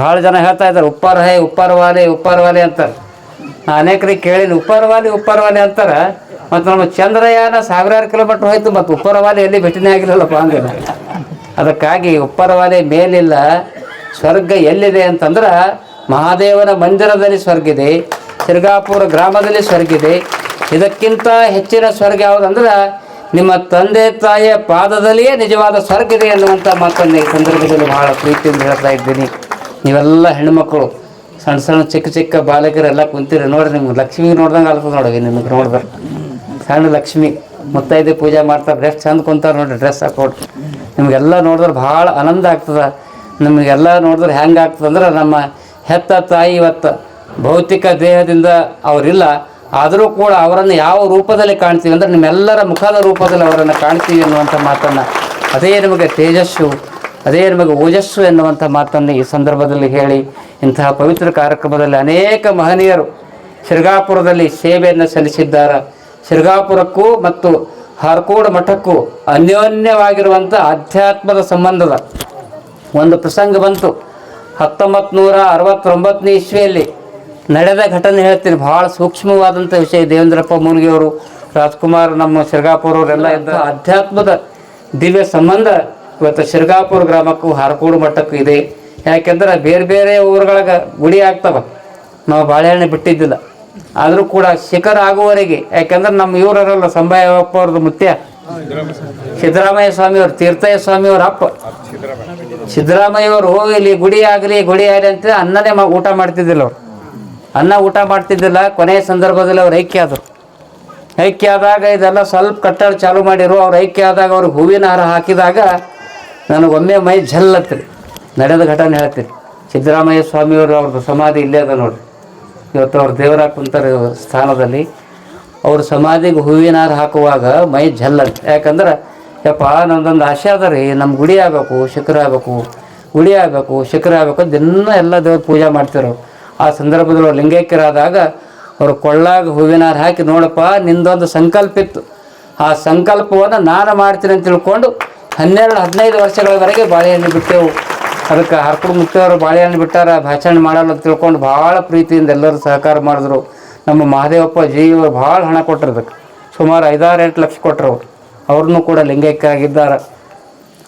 ಭಾಳ ಜನ ಹೇಳ್ತಾ ಇದ್ದಾರೆ, ಉಪ್ಪಾರ ಹೈ, ಉಪ್ಪಾರ ವಾಲೆ, ಉಪ್ಪಾರ ಅಂತಾರೆ. ಅನೇಕರಿಗೆ ಕೇಳೀನಿ, ಉಪ್ಪಾರ ವಾಲೆ, ಉಪ್ಪಾರ ಅಂತಾರೆ. ಮತ್ತು ನಮ್ಮ ಚಂದ್ರಯಾನ ಸಾವಿರಾರು ಕಿಲೋಮೀಟ್ರ್ ಹೋಯ್ತು, ಮತ್ತು ಉಪ್ಪಾರ ಎಲ್ಲಿ ಭೇಟಿನೇ ಆಗಿಲ್ಲಲ್ಲಪ್ಪ ಅಂದಿಲ್ಲ. ಅದಕ್ಕಾಗಿ ಉಪ್ಪಾರ ವಾಲೆ ಮೇಲಿಲ್ಲ, ಸ್ವರ್ಗ ಎಲ್ಲಿದೆ ಅಂತಂದ್ರೆ ಮಹಾದೇವನ ಮಂದಿರದಲ್ಲಿ ಸ್ವರ್ಗ ಇದೆ ಸಿರ್ಗಾಪುರ ಗ್ರಾಮದಲ್ಲಿ ಸ್ವರ್ಗ ಇದೆ ಇದಕ್ಕಿಂತ ಹೆಚ್ಚಿನ ಸ್ವರ್ಗ ಯಾವುದಂದ್ರೆ ನಿಮ್ಮ ತಂದೆ ತಾಯಿಯ ಪಾದದಲ್ಲಿಯೇ ನಿಜವಾದ ಸ್ವರ್ಗ ಇದೆ ಅನ್ನುವಂಥ ಮಾತನ್ನು ಈ ಸಂದರ್ಭದಲ್ಲಿ ಬಹಳ ಪ್ರೀತಿಯಿಂದ ಹೇಳ್ತಾ ಇದ್ದೀನಿ. ನೀವೆಲ್ಲ ಹೆಣ್ಮಕ್ಳು, ಸಣ್ಣ ಸಣ್ಣ ಚಿಕ್ಕ ಚಿಕ್ಕ ಬಾಲಕರೆಲ್ಲ ಕುಂತೀರಿ ನೋಡ್ರಿ, ನಿಮ್ಗೆ ಲಕ್ಷ್ಮಿಗೆ ನೋಡ್ದಂಗೆ ಆಗ್ತದೆ ನೋಡಿ ನಿಮ್ಗೆ ನೋಡಿದ್ರೆ. ಸಣ್ಣ ಲಕ್ಷ್ಮಿ, ಮುತ್ತೈದೆ ಪೂಜೆ ಮಾಡ್ತಾರೆ ಎಷ್ಟು ಚಂದ ಕುಂತಾರೆ ನೋಡಿರಿ, ಡ್ರೆಸ್ ಹಾಕೊಂಡು ನಿಮಗೆಲ್ಲ ನೋಡಿದ್ರೆ ಭಾಳ ಆನಂದ ಆಗ್ತದೆ. ನಿಮಗೆಲ್ಲ ನೋಡಿದ್ರೆ ಹೆಂಗೆ ಆಗ್ತದಂದ್ರೆ ನಮ್ಮ ಹೆತ್ತ ತಾಯಿ ಇವತ್ತು ಭೌತಿಕ ದೇಹದಿಂದ ಅವರಿಲ್ಲ ಆದರೂ ಕೂಡ ಅವರನ್ನು ಯಾವ ರೂಪದಲ್ಲಿ ಕಾಣ್ತೀವಿ ಅಂದರೆ ನಿಮ್ಮೆಲ್ಲರ ಮುಖದ ರೂಪದಲ್ಲಿ ಅವರನ್ನು ಕಾಣ್ತೀವಿ ಎನ್ನುವಂಥ ಮಾತನ್ನು, ಅದೇ ನಿಮಗೆ ತೇಜಸ್ಸು, ಅದೇ ನಿಮಗೆ ಓಜಸ್ಸು ಎನ್ನುವಂಥ ಮಾತನ್ನು ಈ ಸಂದರ್ಭದಲ್ಲಿ ಹೇಳಿ ಇಂತಹ ಪವಿತ್ರ ಕಾರ್ಯಕ್ರಮದಲ್ಲಿ ಅನೇಕ ಮಹನೀಯರು ಶಿರ್ಗಾಪುರದಲ್ಲಿ ಸೇವೆಯನ್ನು ಸಲ್ಲಿಸಿದ್ದಾರೆ. ಶಿರ್ಗಾಪುರಕ್ಕೂ ಮತ್ತು ಹಾರ್ಕೋಡ್ ಮಠಕ್ಕೂ ಅನ್ಯೋನ್ಯವಾಗಿರುವಂಥ ಆಧ್ಯಾತ್ಮದ ಸಂಬಂಧದ ಒಂದು ಪ್ರಸಂಗ ಬಂತು. ಹತ್ತೊಂಬತ್ತು ನೂರ ಅರವತ್ತೊಂಬತ್ತನೇ ಇಸ್ವಿಯಲ್ಲಿ ನಡೆದ ಘಟನೆ ಹೇಳ್ತೀನಿ. ಭಾಳ ಸೂಕ್ಷ್ಮವಾದಂಥ ವಿಷಯ. ದೇವೇಂದ್ರಪ್ಪ ಮುನ್ಗಿಯವರು ರಾಜ್ಕುಮಾರ್, ನಮ್ಮ ಶಿರ್ಗಾಪುರ ಅವರೆಲ್ಲ ಇದ್ದ ಅಧ್ಯಾತ್ಮದ ದಿವ್ಯ ಸಂಬಂಧ ಇವತ್ತು ಶಿರ್ಗಾಪುರ ಗ್ರಾಮಕ್ಕೂ ಹಾರಕೋಡು ಮಟ್ಟಕ್ಕೂ ಇದೆ. ಯಾಕೆಂದ್ರೆ ಬೇರೆ ಬೇರೆ ಊರುಗಳಿಗೆ ಗುಡಿ ಆಗ್ತವ. ನಾವು ಬಾಳೆಹಣ್ಣು ಬಿಟ್ಟಿದ್ದಿಲ್ಲ. ಆದರೂ ಕೂಡ ಶಿಖರ ಆಗುವವರೆಗೆ, ಯಾಕೆಂದ್ರೆ ನಮ್ಮ ಇವರಲ್ಲ ಸಂಭಾಯಪ್ಪ ಅವ್ರದ್ದು ಮುತ್ಯ. ಸಿದ್ದರಾಮಯ್ಯ ಸ್ವಾಮಿಯವರು, ತೀರ್ಥಯ್ಯ ಸ್ವಾಮಿಯವ್ರ ಅಪ್ಪ. ಸಿದ್ದರಾಮಯ್ಯವರು ಇಲ್ಲಿ ಗುಡಿ ಆಗಲಿ ಗುಡಿ ಆಗಲಿ ಅಂತ ಅನ್ನನೇ ಊಟ ಮಾಡ್ತಿದ್ದಿಲ್ಲ ಅವ್ರು. ಅನ್ನ ಊಟ ಮಾಡ್ತಿದ್ದಿಲ್ಲ, ಕೊನೆಯ ಸಂದರ್ಭದಲ್ಲಿ ಅವ್ರು ಐಕ್ಯ ಆದರು. ಐಕ್ಯ ಆದಾಗ ಇದೆಲ್ಲ ಸ್ವಲ್ಪ ಕಟ್ಟಡ ಚಾಲು ಮಾಡಿರು ಅವ್ರು ಐಕ್ಯ ಆದಾಗ ಅವ್ರಿಗೆ ಹೂವಿನ ಹಾರ ಹಾಕಿದಾಗ ನನಗೊಮ್ಮೆ ಮೈ ಝಲ್ಲತ್ರಿ ನಡೆದ ಘಟನೆ ಹೇಳ್ತೀನಿ. ಸಿದ್ದರಾಮಯ್ಯ ಸ್ವಾಮಿಯವರು ಅವ್ರದ್ದು ಸಮಾಧಿ ಇಲ್ಲೇ ಅದ ನೋಡ್ರಿ. ಇವತ್ತು ಅವ್ರ ದೇವರ ಕುಂತಾರೆ ಸ್ಥಾನದಲ್ಲಿ ಅವ್ರ ಸಮಾಧಿಗೆ ಹೂವಿನ ಹಾರ ಹಾಕುವಾಗ ಮೈ ಝಲ್ಲಂತ ಯಾಕಂದ್ರೆ, ಯಪ್ಪ, ನಂದೊಂದು ಆಸೆ ಅದ ರೀ. ನಮ್ಮ ಗುಡಿ ಆಗಬೇಕು, ಶಿಖರ ಆಗಬೇಕು, ಗುಡಿ ಆಗಬೇಕು, ಶಿಖರ ಆಗಬೇಕು ದಿನ ಎಲ್ಲ ದೇವ್ರ ಪೂಜೆ ಮಾಡ್ತಿರೋ ಆ ಸಂದರ್ಭದಲ್ಲಿ ಅವ್ರು ಲಿಂಗೈಕ್ಯರಾದಾಗ ಅವರು ಕೊಳ್ಳಾಗ ಹೂವಿನಾರು ಹಾಕಿ, ನೋಡಪ್ಪ, ನಿಂದೊಂದು ಸಂಕಲ್ಪ ಇತ್ತು. ಆ ಸಂಕಲ್ಪವನ್ನು ನಾನು ಮಾಡ್ತೀನಿ ಅಂತ ತಿಳ್ಕೊಂಡು ಹನ್ನೆರಡು, ಹದಿನೈದು ವರ್ಷಗಳವರೆಗೆ ಬಾಳೆಹಣ್ಣು ಬಿಟ್ಟೆವು. ಅದಕ್ಕೆ ಹರ್ಕುಡು ಮುಖ್ಯವರು ಬಾಳೆಹಣ್ಣು ಬಿಟ್ಟಾರ ಭಾಷಣ ಮಾಡಲ್ಲ ಅಂತ ತಿಳ್ಕೊಂಡು ಭಾಳ ಪ್ರೀತಿಯಿಂದ ಎಲ್ಲರೂ ಸಹಕಾರ ಮಾಡಿದ್ರು. ನಮ್ಮ ಮಹಾದೇವಪ್ಪ ಜೀವ ಭಾಳ ಹಣ ಕೊಟ್ಟರು ಅದಕ್ಕೆ. ಸುಮಾರು ಐದಾರು, ಎಂಟು ಲಕ್ಷ ಕೊಟ್ಟರು ಅವರು. ಅವ್ರನ್ನೂ ಕೂಡ ಲಿಂಗೈಕ್ಯರಾಗಿದ್ದಾರೆ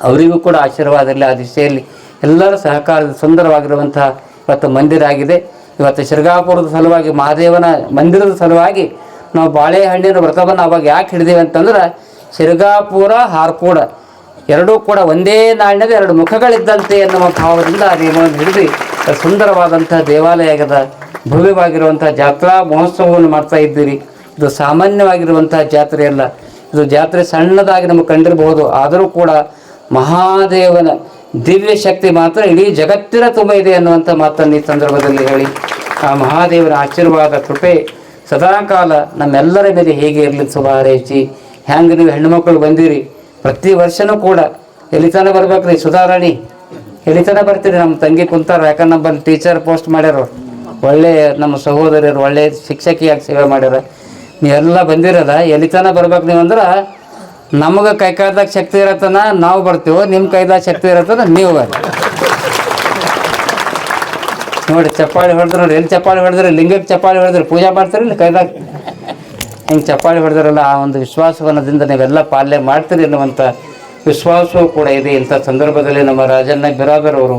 ಅವರಿಗೂ ಕೂಡ ಆಶೀರ್ವಾದ ಇರಲಿ, ಆ ದಿಶೆಯಲ್ಲಿ ಎಲ್ಲರ ಸಹಕಾರದ ಸುಂದರವಾಗಿರುವಂತಹ ಇವತ್ತು ಮಂದಿರ ಆಗಿದೆ. ಇವತ್ತು ಶಿರ್ಗಾಪುರದ ಸಲುವಾಗಿ ಮಹಾದೇವನ ಮಂದಿರದ ಸಲುವಾಗಿ ನಾವು ಬಾಳೆಹಣ್ಣಿನ ವ್ರತವನ್ನು ಅವಾಗ ಯಾಕೆ ಹಿಡಿದೇವೆ ಅಂತಂದ್ರೆ ಶಿರ್ಗಾಪುರ, ಹಾರ್ಕೂಡ ಎರಡೂ ಕೂಡ ಒಂದೇ ನಾಣ್ಯದ ಎರಡು ಮುಖಗಳಿದ್ದಂತೆ ಎನ್ನುವ ಭಾವದಿಂದ ನಿಯಮವನ್ನು ಹಿಡಿದು ಸುಂದರವಾದಂಥ ದೇವಾಲಯ ಭವ್ಯವಾಗಿರುವಂಥ ಜಾತ್ರಾ ಮಹೋತ್ಸವವನ್ನು ಮಾಡ್ತಾ ಇದ್ದೀರಿ ಇದು ಸಾಮಾನ್ಯವಾಗಿರುವಂಥ ಜಾತ್ರೆ ಅಲ್ಲ. ಇದು ಜಾತ್ರೆ ಸಣ್ಣದಾಗಿ ನಮಗೆ ಕಂಡಿರಬಹುದು. ಆದರೂ ಕೂಡ ಮಹಾದೇವನ ದಿವ್ಯ ಶಕ್ತಿ ಮಾತ್ರ ಇಡೀ ಜಗತ್ತಿನ ತುಂಬ ಇದೆ ಅನ್ನುವಂಥ ಮಾತನ್ನು ಈ ಸಂದರ್ಭದಲ್ಲಿ ಹೇಳಿ ಆ ಮಹಾದೇವರ ಆಶೀರ್ವಾದ, ಕೃಪೆ ಸದಾಕಾಲ ನಮ್ಮೆಲ್ಲರ ಮೇಲೆ ಹೇಗೆ ಇರಲಿ ಶುಭ ಹ್ಯಾಂಗೆ ನೀವು ಹೆಣ್ಣುಮಕ್ಕಳು ಬಂದಿರಿ, ಪ್ರತಿ ವರ್ಷನೂ ಕೂಡ ಎಲಿತನ ಬರ್ಬೇಕ್ರಿ ಸುಧಾರಾಣಿ. ಎಲ್ಲಿತನ ಬರ್ತೀರಿ, ನಮ್ಮ ತಂಗಿ ಕುಂತಾರ, ಯಾಕಂದ್ರೆ ನಮ್ಮಲ್ಲಿ ಟೀಚರ್ ಪೋಸ್ಟ್ ಮಾಡ್ಯಾರ. ಒಳ್ಳೆ ನಮ್ಮ ಸಹೋದರರು, ಒಳ್ಳೆ ಶಿಕ್ಷಕಿಯಾಗಿ ಸೇವೆ ಮಾಡ್ಯಾರ. ನೀವೆಲ್ಲ ಬಂದಿರಲ್ಲ ಎಲ್ಲಿತನ ಬರ್ಬೇಕು ನೀವು ಅಂದ್ರೆ ನಮಗೆ ಕೈ ಕಾಲ್ದಾಗ ಶಕ್ತಿ ಇರತ್ತನ, ನಾವು ಬರ್ತೀವೋ ನಿಮ್ಮ ಕೈದಾಗ ಶಕ್ತಿ ಇರತ್ತನ, ನೀವು ಬರ್ರಿ. ನೋಡಿ ಚಪ್ಪಾಳಿ ಹೊಡೆದ್ರು ನೋಡಿ, ಎಲ್ಲಿ ಚಪ್ಪಾಳಿ ಹೊಡೆದ್ರೆ, ಲಿಂಗಕ್ಕೆ ಚಪ್ಪಾಳಿ ಹೊಡೆದ್ರೆ, ಪೂಜೆ ಮಾಡ್ತಾರೆ ಇಲ್ಲಿ ಕೈದಾಗ? ಹಿಂಗೆ ಚಪ್ಪಾಳಿ ಹೊಡೆದ್ರಲ್ಲ ಆ ಒಂದು ವಿಶ್ವಾಸವನ್ನದಿಂದ ನೀವೆಲ್ಲ ಪಾಲನೆ ಮಾಡ್ತೀರಿ ಅನ್ನುವಂಥ ವಿಶ್ವಾಸವೂ ಕೂಡ ಇದೆ ಇಂಥ ಸಂದರ್ಭದಲ್ಲಿ ನಮ್ಮ ರಾಜಣ್ಣ ಬಿರಾದರ್ ಅವರು,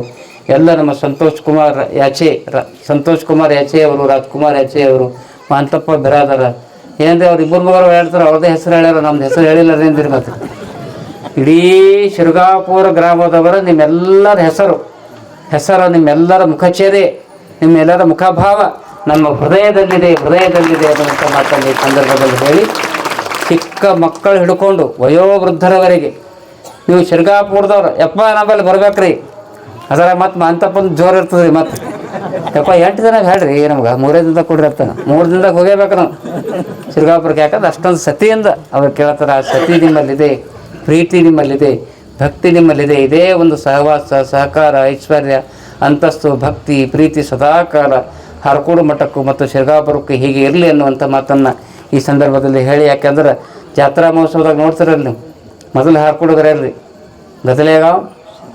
ಎಲ್ಲ ನಮ್ಮ ಸಂತೋಷ್ ಕುಮಾರ್ ಯಾಚೆ ಸಂತೋಷ್ ಕುಮಾರ್ ಯಾಚೆ ಅವರು, ರಾಜ್ಕುಮಾರ್ ಯಾಚೆ ಅವರು, ಮಾಂತಪ್ಪ ಬಿರಾದರ ಏನಂದ್ರೆ ಅವ್ರು ಇಬ್ಬರು ಮಗರು ಹೇಳ್ತಾರೆ, ಅವ್ರದ್ದೇ ಹೆಸರು ಹೇಳ್ಯಾರ, ನಮ್ದು ಹೆಸರು ಹೇಳಿಲ್ಲ ಅದೇಂದಿರಿ ಮತ್ತೆ ಇಡೀ ಶಿರ್ಗಾಪುರ ಗ್ರಾಮದವರ ನಿಮ್ಮೆಲ್ಲರ ಹೆಸರು. ಹೆಸರು ನಿಮ್ಮೆಲ್ಲರ ಮುಖಚೇರಿ ನಿಮ್ಮೆಲ್ಲರ ಮುಖಭಾವ ನಮ್ಮ ಹೃದಯದಲ್ಲಿದೆ ಹೃದಯದಲ್ಲಿದೆ ಅನ್ನುವಂಥ ಮಾತನ್ನು ಈ ಸಂದರ್ಭದಲ್ಲಿ ಹೇಳಿ, ಚಿಕ್ಕ ಮಕ್ಕಳು ಹಿಡ್ಕೊಂಡು ವಯೋವೃದ್ಧರವರೆಗೆ ನೀವು ಶಿರ್ಗಾಪುರದವ್ರು, ಯಪ್ಪ ನಮ್ಮಲ್ಲಿ ಬರ್ಬೇಕ್ರಿ. ಅದರ ಮತ್ತೆ ಅಂತಪ್ಪಂದು ಜೋರು ಇರ್ತದೆ ರೀ ಮತ್ತೆ ಯಪ್ಪ, ಎಂಟು ದಿನ ಹೇಳ್ರಿ ನಮ್ಗೆ ಮೂರೇ ದಿನದಾಗ ಕೊಡ್ರಿ ಅಂತ. ಮೂರು ದಿನದಾಗ ಹೋಗೇಬೇಕು ನಾವು. ಶಿರ್ಗಾಪುರಕ್ಕೆ ಯಾಕಂದ್ರೆ ಅಷ್ಟೊಂದು ಸತಿಯಿಂದ ಅವ್ರು ಕೇಳ್ತಾರೆ, ಆ ಸತಿ ನಿಮ್ಮಲ್ಲಿದೆ, ಪ್ರೀತಿ ನಿಮ್ಮಲ್ಲಿದೆ. ಭಕ್ತಿ ನಿಮ್ಮಲ್ಲಿದೆ. ಇದೇ ಒಂದು ಸಹವಾಸ, ಸಹಕಾರ, ಐಶ್ವರ್ಯ, ಅಂತಸ್ತು, ಭಕ್ತಿ, ಪ್ರೀತಿ ಸದಾಕಾಲ ಹರಕೋಡು ಮಠಕ್ಕೂ ಮತ್ತು ಶಿರ್ಗಾಪುರಕ್ಕೂ ಹೀಗೆ ಇರಲಿ ಅನ್ನುವಂಥ ಮಾತನ್ನು ಈ ಸಂದರ್ಭದಲ್ಲಿ ಹೇಳಿ. ಯಾಕೆಂದ್ರೆ ಜಾತ್ರಾ ಮಹೋತ್ಸವದಾಗ ನೋಡ್ತಿರಲ್ಲ ನೀವು. ಮೊದಲು ಹಾರ್ಕೊಡೋದ್ರೆ ಅಲ್ರಿ ಗದಲೇಗಾಂವ್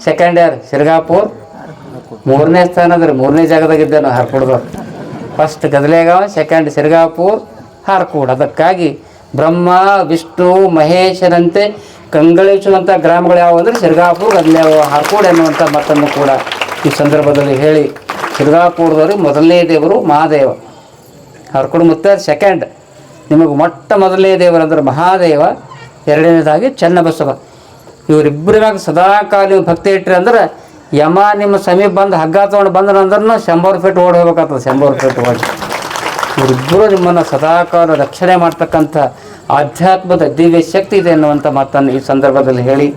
ಸೆಕೆಂಡ್ ಇಯರ್ ಶಿರ್ಗಾಪುರ್. ಮೂರನೇ ಸ್ಥಾನ ಮೂರನೇ ಜಾಗದಾಗಿದ್ದೆ ನಾವು ಫಸ್ಟ್ ಗದಲೇಗಾವ್ ಸೆಕೆಂಡ್ ಸಿರ್ಗಾಪುರ್ ಹಾರ್ಕೋಡ್. ಅದಕ್ಕಾಗಿ ಬ್ರಹ್ಮ, ವಿಷ್ಣು, ಮಹೇಶರಂತೆ ಕಂಗಳಿಸುವಂಥ ಗ್ರಾಮಗಳು ಯಾವುವು ಅಂದ್ರೆ ಸಿರ್ಗಾಪುರ್ ಗದಲೇಗಾಂವ್ ಹಾರ್ಕೂಡ್ ಎನ್ನುವಂಥ ಮತ್ತನ್ನು ಕೂಡ ಈ ಸಂದರ್ಭದಲ್ಲಿ ಹೇಳಿ. ಸಿರ್ಗಾಪುರದವ್ರಿಗೆ ಮೊದಲನೇ ದೇವರು ಮಹಾದೇವ. ಹರ್ಕೊಡು ಮುತ್ತ ಸೆಕೆಂಡ್ ನಿಮಗೆ ಮೊಟ್ಟ ಮೊದಲನೇ ದೇವರಂದ್ರೆ ಮಹಾದೇವ. ಎರಡನೇದಾಗಿ ಚೆನ್ನಬಸವ. ಇವರಿಬ್ಬರ ಮ್ಯಾಗ ಸದಾಕಾಲ ನೀವು ಭಕ್ತಿ ಇಟ್ಟರೆ ಅಂದ್ರೆ ಯಮ ನಿಮ್ಮ ಸಮೀಪ ಬಂದು ಹಗ್ಗ ತೊಗೊಂಡು ಬಂದ್ರೆ ಅಂದ್ರೂ ಶಂಬರ್ ಫೀಟ್ ಓಡಿ ಹೋಗ್ಬೇಕಾಗ್ತದೆ ಶಂಬರ್ ಫೀಟ್ ಓಡಿ. ಇವರಿಬ್ಬರು ನಿಮ್ಮನ್ನು ಸದಾಕಾಲ ರಕ್ಷಣೆ ಮಾಡ್ತಕ್ಕಂಥ ಆಧ್ಯಾತ್ಮದ ದಿವ್ಯ ಶಕ್ತಿ ಇದೆ ಅನ್ನುವಂಥ ಮಾತನ್ನು ಈ ಸಂದರ್ಭದಲ್ಲಿ ಹೇಳಿ,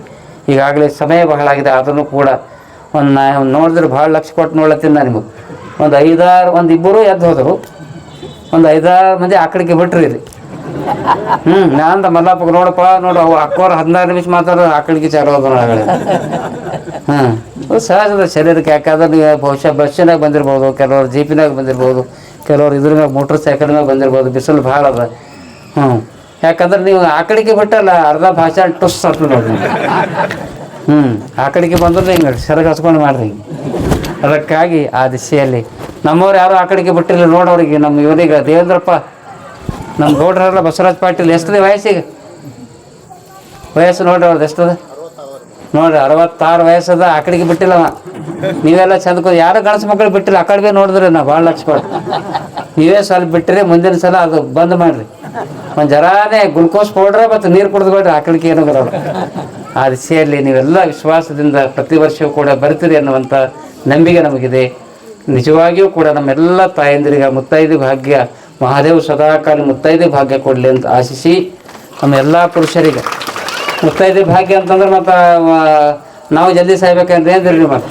ಈಗಾಗಲೇ ಸಮಯ ಬಹಳ ಆಗಿದೆ, ಆದ್ರೂ ಕೂಡ ಒಂದು ನಾ ನೋಡಿದ್ರೆ ಭಾಳ ಲಕ್ಷ ಕೊಟ್ಟು ನೋಡ್ಲತ್ತೀನಿ ನಾನು ನಿಮಗೆ. ಒಂದು ಐದಾರು, ಒಂದು ಇಬ್ಬರು ಎದ್ದು ಹೋದರು. ಒಂದು ಐದಾರು ಮಂದಿ ಆಕಡೆಗೆ ಕಡೆಗೆ ಬಿಟ್ರಿ ರೀ ಹ್ಞೂ ನಾನು ಮಲ್ಲಪ್ಪ ನೋಡಪ್ಪ, ನೋಡು, ಅವು ಅಕ್ಕೋರು ಹದಿನಾರು ನಿಮಿಷ ಮಾತಾಡೋದು, ಆ ಕಡೆಗೆ ಚಾಲು ಒಳಗಡೆ ಹಾಂ ಅದು ಸಹಜದ ಶರೀರಕ್ಕೆ, ಯಾಕಂದ್ರೆ ನೀವು ಬಹುಶಃ ಬಸ್ಸಿನಾಗ ಬಂದಿರ್ಬೋದು, ಕೆಲವರು ಜೀಪಿನಾಗ ಬಂದಿರ್ಬೋದು, ಕೆಲವರು ಇದ್ರ ಮ್ಯಾಗ ಮೋಟ್ರ್ ಸೈಕಲ್ ಮ್ಯಾಗ ಬಂದಿರ್ಬೋದು, ಬಿಸಿಲು ಭಾಳ ಅದ. ಹ್ಞೂ ಯಾಕಂದ್ರೆ ನೀವು ಆ ಕಡೆಗೆ ಬಿಟ್ಟಲ್ಲ, ಅರ್ಧ ಭಾಷೆ ಟುಸ್ ಆಗ್ತದೆ ನೋಡಿ. ಹ್ಞೂ ಆ ಕಡೆಗೆ ಬಂದ್ರೆ ಹಿಂಗೆ ಸೆರಗ ಹಚ್ಕೊಂಡು ಮಾಡ್ರಿ. ಅದಕ್ಕಾಗಿ ಆ ದಿಶೆಯಲ್ಲಿ ನಮ್ಮವ್ರು ಯಾರು ಆ ಕಡೆಗೆ ಬಿಟ್ಟಿಲ್ಲ ನೋಡೋರಿಗೆ, ನಮ್ಮ ಇವರಿಗೆ ದೇವೇಂದ್ರಪ್ಪ, ನಮ್ಮ ಗೌಡ್ರಲ್ಲ ಬಸವರಾಜ್ ಪಾಟೀಲ್, ಎಷ್ಟಿದೆ ವಯಸ್ಸಿಗೆ? ವಯಸ್ಸು ನೋಡ್ರಿ ಅವ್ರದ್ದು ಎಷ್ಟದ? ನೋಡ್ರಿ, ಅರವತ್ತಾರು ವಯಸ್ಸದ ಆ ಕಡೆಗೆ ಬಿಟ್ಟಿಲ್ಲ ನೀವೆಲ್ಲ ಚಂದ ಯಾರು ಗಣಸು ಮಕ್ಕಳು ಬಿಟ್ಟಿಲ್ಲ, ಆ ಕಡೆಗೆ ನೋಡಿದ್ರೆ ನಾವು ಭಾಳ ಲಕ್ಷ ನೀವೇ ಸ್ವಲ್ಪ ಬಿಟ್ಟರೆ, ಮುಂದಿನ ಸಲ ಅದು ಬಂದ್ ಮಾಡ್ರಿ. ಒಂದು ಜರಾನೇ ಗ್ಲುಕೋಸ್ ಪೌಡ್ರ ಮತ್ತು ನೀರು ಕುಡಿದ್ಕೊಂಡ್ರೆ ಆಕಳಿಕೆ ಏನೂ ಬರೋಲ್ಲ. ಆ ದಿಸೆಯಲ್ಲಿ ನೀವೆಲ್ಲ ವಿಶ್ವಾಸದಿಂದ ಪ್ರತಿ ವರ್ಷವೂ ಕೂಡ ಬರ್ತೀರಿ ಅನ್ನುವಂಥ ನಂಬಿಕೆ ನಮಗಿದೆ. ನಿಜವಾಗಿಯೂ ಕೂಡ ನಮ್ಮೆಲ್ಲ ತಾಯಂದಿರಿಗೆ ಮುತ್ತೈದೆ ಭಾಗ್ಯ, ಮಹಾದೇವ್ ಸದಾಕಾಲ ಮುತ್ತೈದೆ ಭಾಗ್ಯ ಕೊಡಲಿ ಅಂತ ಆಶಿಸಿ ನಮ್ಮ ಎಲ್ಲ ಪುರುಷರಿಗೆ. ಮುತ್ತೈದೆ ಭಾಗ್ಯ ಅಂತಂದ್ರೆ ಮತ್ತು ನಾವು ಜಲ್ದಿ ಸಾಯ್ಬೇಕಂದ್ರೆ ಏನ್ರಿ ಮತ್ತೆ?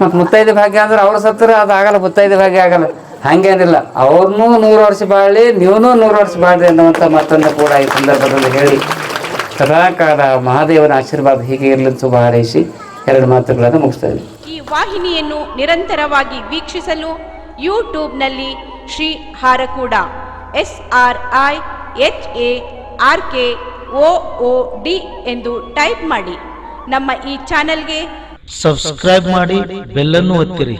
ಮತ್ತು ಮುತ್ತೈದೆ ಭಾಗ್ಯ ಅಂದ್ರೆ ಅವ್ರು ಸತ್ತರ ಅದು ಆಗಲ್ಲ, ಮುತ್ತೈದೆ ಭಾಗ್ಯ ಆಗಲ್ಲ. ಹಂಗೇನಿಲ್ಲ. ಅವ್ರನ್ನೂ ನೂರು ವರ್ಷ ಬಾಳಿ ನೀವೂ ನೂರು ವರ್ಷ ಬಾಳ್ರಿ ಅನ್ನುವಂಥ ಮಾತನ್ನು ಕೂಡ ಈ ಸಂದರ್ಭದಲ್ಲಿ ಹೇಳಿ. ಸದಾಕಾಲ ಮಹಾದೇವನ ಆಶೀರ್ವಾದ ಹೀಗೆ ಇರಲಿ ಅಂತ ಶುಭ ಹಾರೈಸಿ ಎರಡು ಮಾತುಗಳನ್ನು ಮುಗಿಸ್ತಾ ಇದ್ದೀನಿ. ಈ ವಾಹಿನಿಯನ್ನು ನಿರಂತರವಾಗಿ ವೀಕ್ಷಿಸಲು ಯೂಟ್ಯೂಬ್ನಲ್ಲಿ Shri Harakud S R I H A R K O O D ಎಂದು ಟೈಪ್ ಮಾಡಿ. ನಮ್ಮ ಈ ಚಾನೆಲ್ಗೆ ಸಬ್ಸ್ಕ್ರೈಬ್ ಮಾಡಿ ಬೆಲ್ಲನ್ನು ಒತ್ತಿರಿ.